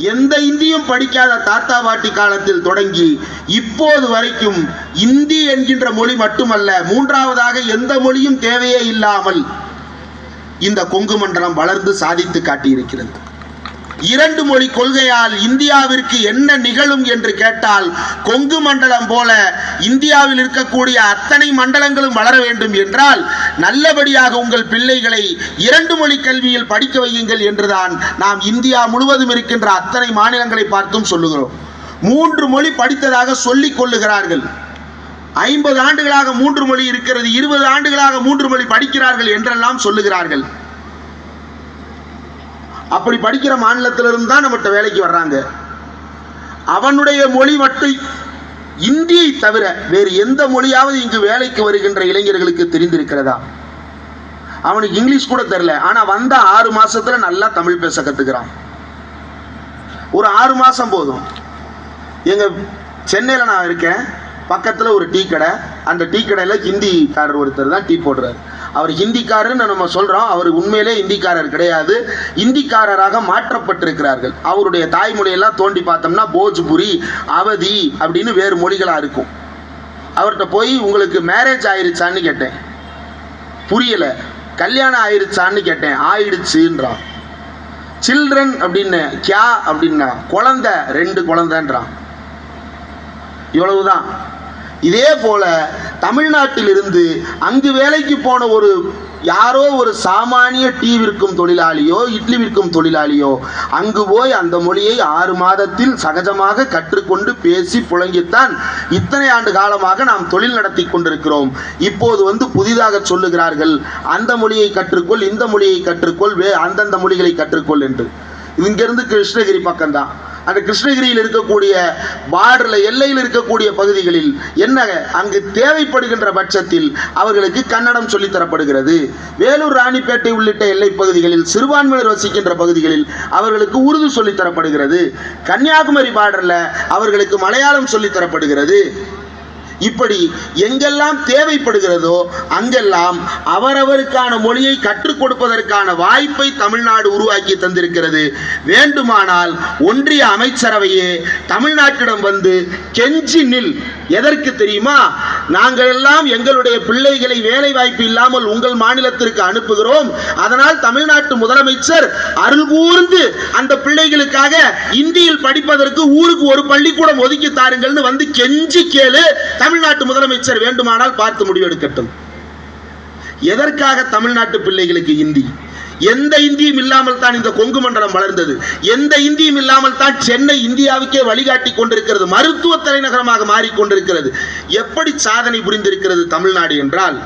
எந்த இந்தியும் படிக்காத தாத்தா பாட்டி காலத்தில் தொடங்கி இப்போது வரைக்கும் இந்தி என்கின்ற மொழி மட்டுமல்ல மூன்றாவதாக எந்த மொழியும் தேவையே இல்லாமல் இந்த கொங்கு மண்டலம் வளர்ந்து சாதித்து காட்டியிருக்கிறது. இரண்டு மொழி கொள்கையால் இந்தியாவிற்கு என்ன நிகழும் என்று கேட்டால் கொங்கு மண்டலம் போல இந்தியாவில் இருக்கக்கூடிய அத்தனை மண்டலங்களும் வளர வேண்டும் என்றால் நல்லபடியாக உங்கள் பிள்ளைகளை இரண்டு மொழி கல்வியில் படிக்க வையுங்கள் என்றுதான் நாம் இந்தியா முழுவதும் இருக்கின்ற அத்தனை மாநிலங்களை பார்த்தும் சொல்லுகிறோம். மூன்று மொழி படித்ததாக சொல்லிக் கொள்ளுகிறார்கள். ஐம்பது ஆண்டுகளாக மூன்று மொழி இருக்கிறது இருபது ஆண்டுகளாக மூன்று மொழி படிக்கிறார்கள் என்றெல்லாம் சொல்லுகிறார்கள். அப்படி படிக்கிற மாநிலத்திலிருந்து தான் நம்மகிட்ட வேலைக்கு வர்றாங்க. அவனுடைய மொழி மட்டும் இந்தியை தவிர வேறு எந்த மொழியாவது இங்கு வேலைக்கு வருகின்ற இளைஞர்களுக்கு தெரிந்திருக்கிறதா? அவனுக்கு இங்கிலீஷ் கூட தெரில. ஆனா வந்த ஆறு மாசத்துல நல்லா தமிழ் பேச கத்துக்கிறான். ஒரு ஆறு மாசம் போதும். எங்க சென்னையில நான் இருக்கேன். பக்கத்துல ஒரு டீ கடை. அந்த டீ கடையில ஹிந்திக்காரர் ஒருத்தர் தான் டீ போடுறாரு. அவர் ஹிந்திக்காரர்னு நம்ம சொல்கிறோம் அவர் உண்மையிலே ஹிந்திக்காரர் கிடையாது. ஹிந்திக்காரராக மாற்றப்பட்டிருக்கிறார்கள். அவருடைய தாய்மொழியெல்லாம் தோண்டி பார்த்தோம்னா போஜ்புரி அவதி அப்படின்னு வேறு மொழிகளாக இருக்கும். அவர்கிட்ட போய் உங்களுக்கு மேரேஜ் ஆயிடுச்சான்னு கேட்டேன். புரியலை. கல்யாணம் ஆயிடுச்சான்னு கேட்டேன். ஆயிடுச்சுன்றான். சில்ட்ரன் அப்படின்னு கியா அப்படின்னா குழந்தை ரெண்டு குழந்தைன்றான். இவ்வளவுதான். இதே போல தமிழ்நாட்டிலிருந்து அங்கு வேலைக்கு போன ஒரு யாரோ ஒரு சாமானிய டீ விற்கும் தொழிலாளியோ இட்லி விற்கும் தொழிலாளியோ அங்கு போய் அந்த மொழியை ஆறு மாதத்தில் சகஜமாக கற்றுக்கொண்டு பேசி புழங்கித்தான் இத்தனை ஆண்டு காலமாக நாம் தொழில் நடத்தி கொண்டிருக்கிறோம். இப்போது வந்து புதிதாக சொல்லுகிறார்கள் அந்த மொழியை கற்றுக்கொள் இந்த மொழியை கற்றுக்கொள் வே அந்தந்த மொழிகளை கற்றுக்கொள் என்று. இங்கிருந்து கிருஷ்ணகிரி பக்கம்தான். அந்த கிருஷ்ணகிரியில் இருக்கக்கூடிய பார்டரில் எல்லையில் இருக்கக்கூடிய பகுதிகளில் என்ன அங்கு தேவைப்படுகின்ற பட்சத்தில் அவர்களுக்கு கன்னடம் சொல்லித்தரப்படுகிறது வேலூர் ராணிப்பேட்டை உள்ளிட்ட எல்லை பகுதிகளில் சிறுபான்மையினர் வசிக்கின்ற பகுதிகளில் அவர்களுக்கு உருது சொல்லித் தரப்படுகிறது. கன்னியாகுமரி பார்டரில் அவர்களுக்கு மலையாளம் சொல்லித்தரப்படுகிறது இப்படி எங்கெல்லாம் தேவைப்படுகிறதோ அங்கெல்லாம் அவரவருக்கான மொழியை கற்றுக் கொடுப்பதற்கான வாய்ப்பை தமிழ்நாடு உருவாக்கி தந்திருக்கிறது. வேண்டுமானால் ஒன்றிய அமைச்சரவையே தமிழ்நாட்டிடம் வந்து கெஞ்சி நில். எதற்கு தெரியுமா? நாங்கள் எல்லாம் எங்களுடைய பிள்ளைகளை வேலை வாய்ப்பு இல்லாமல் உங்கள் மாநிலத்திற்கு அனுப்புகிறோம். அதனால் தமிழ்நாட்டு முதலமைச்சர் அருள் கூர்ந்து அந்த பிள்ளைகளுக்காக இந்தியில் படிப்பதற்கு ஊருக்கு ஒரு பள்ளிக்கூடம் ஒதுக்கி தாருங்கள்னு வந்து கெஞ்சி கேளு தமிழ்நாட்டு முதலமைச்சர் வேண்டுமானால் பார்த்து முடிவெடுக்கட்டும். எதற்காக தமிழ்நாட்டு பிள்ளைகளுக்கு இந்தி? எந்த இந்தியும் இல்லாமல் தான் இந்த கொங்கு மண்டலம் வளர்ந்தது. எந்த இந்தியும் இல்லாமல் தான் சென்னை இந்தியாவுக்கே வழிகாட்டி கொண்டிருக்கிறது. மருத்துவ தலைநகரமாக மாறிக்கொண்டிருக்கிறது எப்படி சாதனை புரிந்திருக்கிறது தமிழ்நாடு என்றால்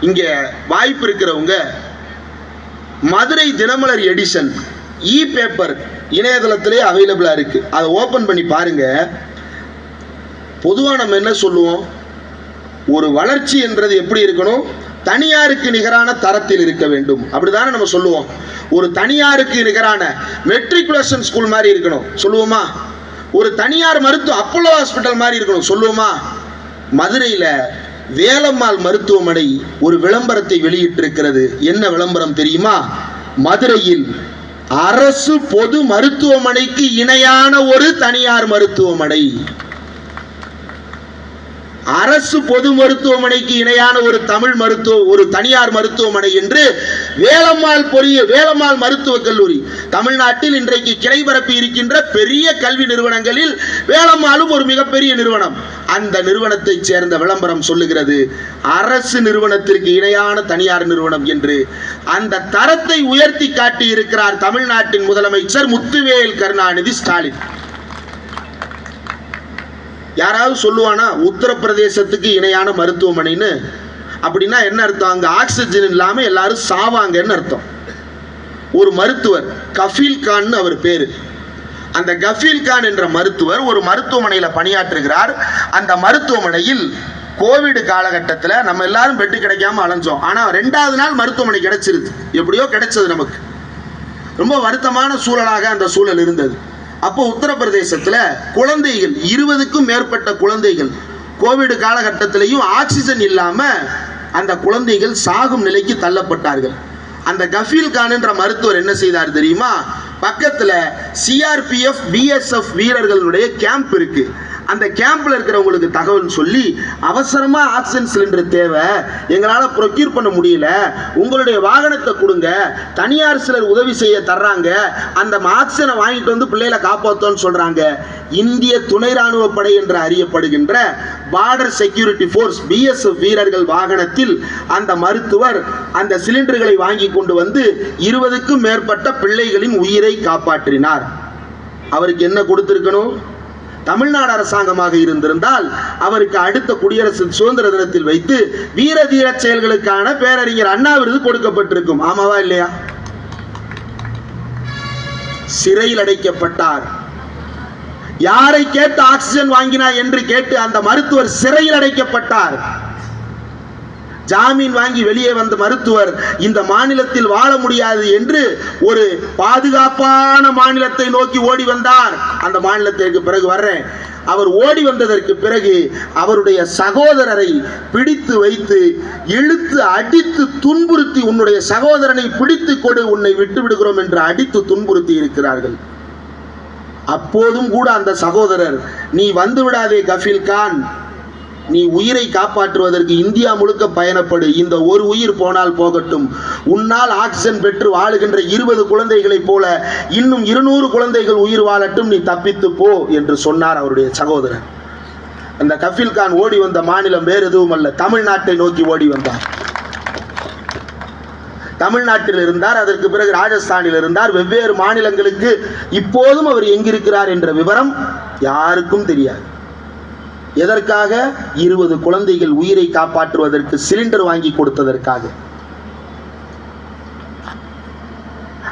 இங்கே வாய்ப்பு இருக்கிறவங்க Madurai Dinamalar edition e paper இணையதளத்திலே அவைலபிளாக இருக்கு. அதை ஓப்பன் பண்ணி பாருங்க. பொதுவாக நம்ம என்ன சொல்லுவோம்? ஒரு வளர்ச்சி என்றது எப்படி இருக்கணும்? தனியாருக்கு நிகரான தரத்தில் இருக்க வேண்டும். அப்படிதானே நம்ம சொல்லுவோம். ஒரு தனியாருக்கு நிகரான மெட்ரிகுலேஷன் ஸ்கூல் மாதிரி இருக்கணும். சொல்லுவோமா? ஒரு தனியார் மருத்துவ அப்போலோ ஹாஸ்பிட்டல் மாதிரி இருக்கணும். சொல்லுவோமா? மதுரையில் வேலம்மாள் மருத்துவமனை ஒரு விளம்பரத்தை வெளியிட்டிருக்கிறது. என்ன விளம்பரம் தெரியுமா? மதுரையில் அரசு பொது மருத்துவமனைக்கு இணையான ஒரு தனியார் மருத்துவமனை. அரசு பொது மருத்துவமனைக்கு இணையான ஒரு தமிழ் மருத்துவ ஒரு தனியார் மருத்துவமனை என்று வேலம்மாள் பொறிய வேலம்மாள் மருத்துவக் கல்லூரி. தமிழ்நாட்டில் இன்றைக்கு கிளை பரப்பி இருக்கின்ற பெரிய கல்வி நிறுவனங்களில் வேலம்மாளும் ஒரு மிகப்பெரிய நிறுவனம். அந்த நிறுவனத்தை சேர்ந்த விளம்பரம் சொல்லுகிறது அரசு நிறுவனத்திற்கு இணையான தனியார் நிறுவனம் என்று. அந்த தரத்தை உயர்த்தி காட்டி இருக்கிறார் தமிழ்நாட்டின் முதலமைச்சர் முத்துவேல் கருணாநிதி ஸ்டாலின். யாராவது சொல்லுவானா உத்தரப்பிரதேசத்துக்கு இணையான மருத்துவமனைன்னு? அப்படின்னா என்ன அர்த்தம்? அங்கே ஆக்சிஜன் இல்லாமல் எல்லாரும் சாவாங்கன்னு அர்த்தம். ஒரு மருத்துவர் கஃபீல் கான்னு அவர் பேர். அந்த கஃபீல் கான் என்ற மருத்துவர் ஒரு மருத்துவமனையில் பணியாற்றுகிறார். அந்த மருத்துவமனையில் கோவிட் காலகட்டத்தில் நம்ம எல்லாரும் பெட்டு கிடைக்காம அலைஞ்சோம். ஆனால் ரெண்டாவது நாள் மருத்துவமனை கிடைச்சிருது. எப்படியோ கிடைச்சது நமக்கு. ரொம்ப வருத்தமான சூழலாக அந்த சூழல் இருந்தது. அப்போ உத்தரப்பிரதேசத்தில் குழந்தைகள் இருபதுக்கும் மேற்பட்ட குழந்தைகள் கோவிட் காலகட்டத்திலையும் ஆக்சிஜன் இல்லாமல் அந்த குழந்தைகள் சாகும் நிலைக்கு தள்ளப்பட்டார்கள். அந்த கஃபீல் கான்ன்ற மருத்துவர் என்ன செய்தார் தெரியுமா? பக்கத்தில் சிஆர்பிஎஃப் பிஎஸ்எஃப் வீரர்களுடைய கேம்ப் இருக்குது அந்த கேம்ப்ல இருக்கிறவங்களுக்கு தகவல் சொல்லி அவசரமா ஆக்சிஜன் சிலிண்டர் தேவை. எங்களால் ப்ரொக்யூர் பண்ண முடியல. உங்களுடைய வாகனத்தை கொடுங்க. தனியார் சிலர் உதவி செய்ய தர்றாங்க. அந்த ஆக்சிஜனை வாங்கிட்டு வந்து பிள்ளைகளை காப்பாற்றோன்னு சொல்றாங்க. இந்திய துணை ராணுவ படை என்று அறியப்படுகின்ற பார்டர் செக்யூரிட்டி ஃபோர்ஸ் பிஎஸ்எஃப் வீரர்கள் வாகனத்தில் அந்த மருத்துவர் அந்த சிலிண்டர்களை வாங்கி கொண்டு வந்து இருபதுக்கும் மேற்பட்ட பிள்ளைகளின் உயிரை காப்பாற்றினார். அவருக்கு என்ன கொடுத்திருக்கணும்? தமிழ்நாடு அரசாங்கமாக இருந்திருந்தால் அவருக்கு அடுத்த குடியரசு சுதந்திர தினத்தில் வைத்து வீர தீர செயல்களுக்கான பேரறிஞர் அண்ணா விருது கொடுக்கப்பட்டிருக்கும். ஆமாவா இல்லையா? சிறையில் அடைக்கப்பட்டார். யாரை கேட்டு ஆக்சிஜன் வாங்கினார் என்று கேட்டு அந்த மருத்துவர் சிறையில் அடைக்கப்பட்டார். ஜாமீன் வாங்கி வெளியே வந்த மருத்துவர் இந்த மாநிலத்தில் வாழ முடியாது என்று ஒரு பாதுகாப்பான மாநிலத்தை நோக்கி ஓடி வந்தார். அந்த மாநிலத்திற்கு பிறகு வர்றேன். அவர் ஓடி வந்ததற்கு பிறகு அவருடைய சகோதரரை பிடித்து வைத்து இழுத்து அடித்து துன்புறுத்தி உன்னுடைய சகோதரனை பிடித்து கொடு உன்னை விட்டு விடுகிறோம் என்று அடித்து துன்புறுத்தி இருக்கிறார்கள். அப்போதும் கூட அந்த சகோதரர் நீ வந்து விடாதே கஃபில் கான். நீ உயிரை காப்பாற்றுவதற்கு இந்தியா முழுக்க பயணப்படு. இந்த ஒரு உயிர் போனால் போகட்டும். உன்னால் ஆக்சிஜன் பெற்று வாழுகின்ற இருபது குழந்தைகளைப் போல இன்னும் இருநூறு குழந்தைகள் உயிர் வாழட்டும் நீ தப்பித்து போ என்று சொன்னார் அவருடைய சகோதரர். அந்த கஃபில் கான் ஓடி வந்த மாநிலம் வேறு எதுவும் அல்ல. தமிழ்நாட்டை நோக்கி ஓடி வந்தார். தமிழ்நாட்டில் இருந்தார் அதற்கு பிறகு ராஜஸ்தானில் இருந்தார். வெவ்வேறு மாநிலங்களுக்கு இப்போதும் அவர் எங்கிருக்கிறார் என்ற விவரம் யாருக்கும் தெரியாது. எதற்காக? இருபது குழந்தைகள் உயிரை காப்பாற்றுவதற்கு சிலிண்டர் வாங்கி கொடுத்ததற்காக.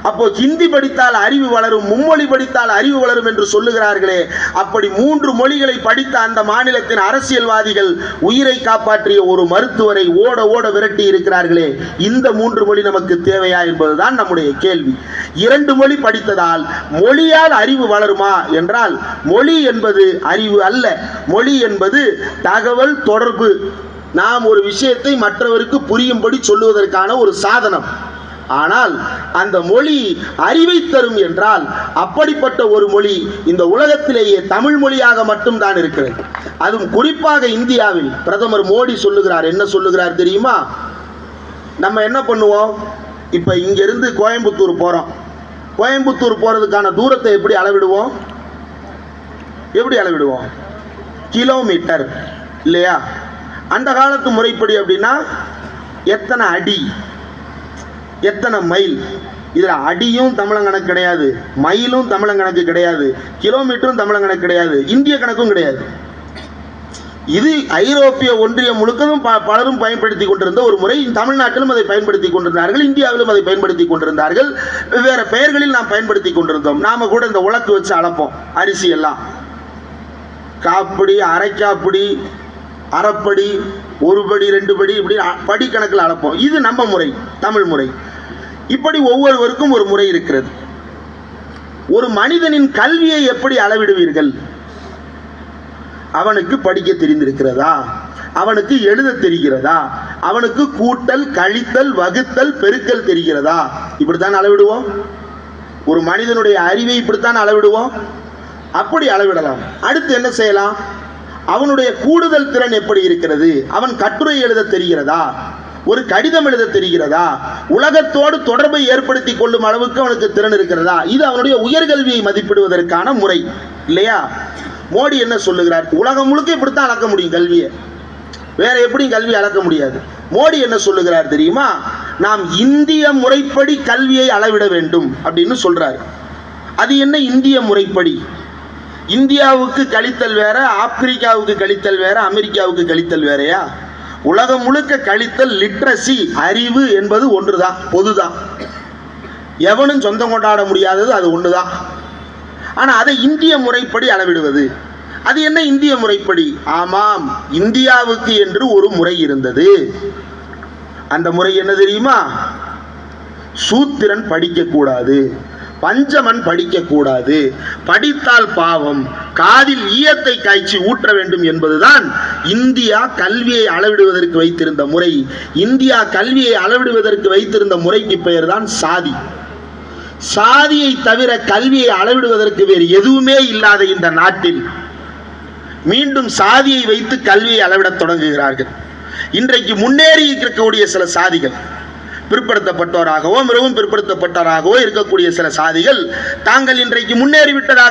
அப்போ ஹிந்தி படித்தால் அறிவு வளரும் மும்மொழி படித்தால் அறிவு வளரும் என்று சொல்லுகிறார்களே. அப்படி மூன்று மொழிகளை படித்த அந்த மாநிலத்தின் அரசியல்வாதிகள் உயிரை காப்பாற்றிய ஒரு மருத்துவரை ஓட ஓட விரட்டி இருக்கிறார்களே. இந்த மூன்று மொழி நமக்கு தேவையா என்பதுதான் நம்முடைய கேள்வி. இரண்டு மொழி படித்ததால் மொழியால் அறிவு வளருமா என்றால் மொழி என்பது அறிவு அல்ல. மொழி என்பது தகவல் தொடர்பு. நாம் ஒரு விஷயத்தை மற்றவருக்கு புரியும்படி சொல்லுவதற்கான ஒரு சாதனம். ஆனால் அந்த மொழி அறிவை தரும் என்றால் அப்படிப்பட்ட ஒரு மொழி இந்த உலகத்திலேயே தமிழ் மொழியாக மட்டும்தான் இருக்கிறது. அதுவும் குறிப்பாக இந்தியாவில் பிரதமர் மோடி சொல்லுகிறார். என்ன சொல்லுகிறார் தெரியுமா? நம்ம என்ன பண்ணுவோம்? இப்போ இங்கிருந்து கோயம்புத்தூர் போகிறோம் கோயம்புத்தூர் போகிறதுக்கான தூரத்தை எப்படி அளவிடுவோம்? எப்படி அளவிடுவோம்? கிலோமீட்டர் இல்லையா? அந்த காலத்து முறைப்படி அப்படின்னா எத்தனை அடி? எத்தனை மைல்? இதில் அடியும் தமிழன் கணக்கு கிடையாது மைலும் தமிழன் கணக்கு கிடையாது கிலோமீட்டரும் தமிழன் கணக்கு கிடையாது இந்திய கணக்கும் கிடையாது. இது ஐரோப்பிய ஒன்றியம் முழுக்கதும் ப- பலரும் பயன்படுத்தி கொண்டிருந்த ஒரு முறை தமிழ்நாட்டிலும் அதை பயன்படுத்தி கொண்டிருந்தார்கள் இந்தியாவிலும் அதை பயன்படுத்தி கொண்டிருந்தார்கள். வெவ்வேறு பெயர்களில் நாம் பயன்படுத்தி கொண்டிருந்தோம். நாம கூட இந்த உலக்கு வச்சு அளப்போம் அரிசி எல்லாம். காப்படி அரைக்காப்படி அரைப்படி ஒரு படி ரெண்டு படி இப்படி படி கணக்கில் அளப்போம். இது நம்ம முறை தமிழ் முறை. இப்படி ஒவ்வொருவருக்கும் ஒரு முறை இருக்கிறது. ஒரு மனிதனின் கல்வியை எப்படி அளவிடுவீர்கள்? அவனுக்கு படிக்க தெரிந்திருக்கிறதா? அவனுக்கு எழுத தெரிகிறதா? அவனுக்கு கூட்டல் கழித்தல் வகுத்தல் பெருக்கல் தெரிகிறதா? இப்படித்தான் அளவிடுவோம். ஒரு மனிதனுடைய அறிவை இப்படித்தான் அளவிடுவோம். அப்படி அளவிடலாம். அடுத்து என்ன செய்யலாம்? அவனுடைய கூடுதல் திறன் எப்படி இருக்கிறது? அவன் கட்டுரை எழுத தெரிகிறதா? ஒரு கடிதம் எழுத தெரிகிறதா? உலகத்தோடு தொடர்பை ஏற்படுத்தி கொள்ளும் அளவுக்கு அவனுக்கு திறன் இருக்கிறதா? இது அவனுடைய உயர்கல்வியை மதிப்பிடுவதற்கான முறை. இல்லையா? மோடி என்ன சொல்லுகிறார்? உலகம் முழுக்க இப்படித்தான் அளக்க முடியும் கல்வியை. வேற எப்படியும் கல்வி அளக்க முடியாது. மோடி என்ன சொல்லுகிறார் தெரியுமா? நாம் இந்திய முறைப்படி கல்வியை அளவிட வேண்டும் அப்படின்னு சொல்றார். அது என்ன இந்திய முறைப்படி? இந்தியாவுக்கு கழித்தல் வேற ஆப்பிரிக்காவுக்கு கழித்தல் வேற அமெரிக்காவுக்கு கழித்தல் வேறையா? உலகம் முழுக்க கழித்தல் லிட்ரஸி அறிவு என்பது ஒன்றுதான் பொதுதான் எவனும் சொந்தம் கொண்டாட முடியாதது அது ஒன்று தான் ஆனால் அதை இந்திய முறைப்படி அளவிடுவது. அது என்ன இந்திய முறைப்படி? ஆமாம் இந்தியாவுக்கு என்று ஒரு முறை இருந்தது. அந்த முறை என்ன தெரியுமா? சூத்திரன் படிக்கக்கூடாது. பஞ்சமன் படிக்கக்கூடாது. படித்தால் பாவம். காதில் ஈயத்தை காய்ச்சி ஊற்ற வேண்டும் என்பதுதான் இந்தியா கல்வியை அளவிடுவதற்கு வைத்திருந்த முறை. இந்தியா கல்வியை அளவிடுவதற்கு வைத்திருந்த முறைக்கு பெயர்தான் சாதி. சாதியை தவிர கல்வியை அளவிடுவதற்கு வேறு எதுவுமே இல்லாத இந்த நாட்டில் மீண்டும் சாதியை வைத்து கல்வியை அளவிடத் தொடங்குகிறார்கள். இன்றைக்கு முன்னேறி இருக்கக்கூடிய சில சாதிகள் பிற்படுத்தப்பட்டோராகவோ மிகவும் பிற்படுத்தப்பட்டோராகவோ இருக்கக்கூடிய சில சாதிகள் தாங்கள் இன்றைக்கு முன்னேறிவிட்டதாக